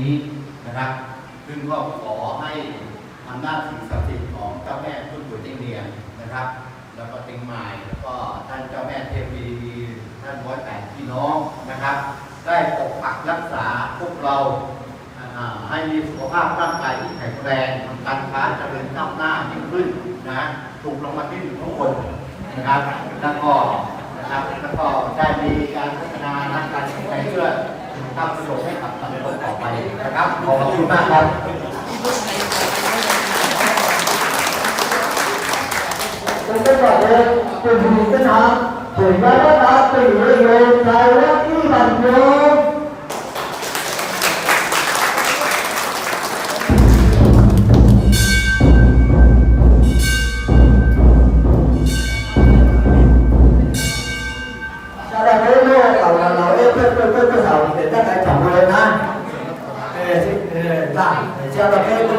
นี้นะครับ ซึ่งก็ขอให้อำนาจสิ่งศักดิ์สิทธิ์ของเจ้าแม่ทุ่นกุยเตียงเนียนะครับ แล้วก็เตียงใหม่แล้วก็ท่านเจ้าแม่เทพีดีท่านร้อยแปดพี่น้องนะครับ ได้ปกปักรักษาพวกเราให้มีสุขภาพร่างกายที่แข็งแรงทำการค้าเจริญก้าวหน้ายิ่งขึ้นนะถูกรางวัลที่หนึ่งทุกคนนะครับแล้วก็นะครับแล้วก็ได้มีการพัฒนาด้านการแข็งแรงเพื่อ ทำประโยชน์ให้กับสังคมต่อไปนะครับ ขอบคุณมากครับเป็นต้นแบบเลยเป็นผู้ชนะถึงแม้ว่าตาตื่นเลยใจว่าที่บันเทิง เพื่อนเพื่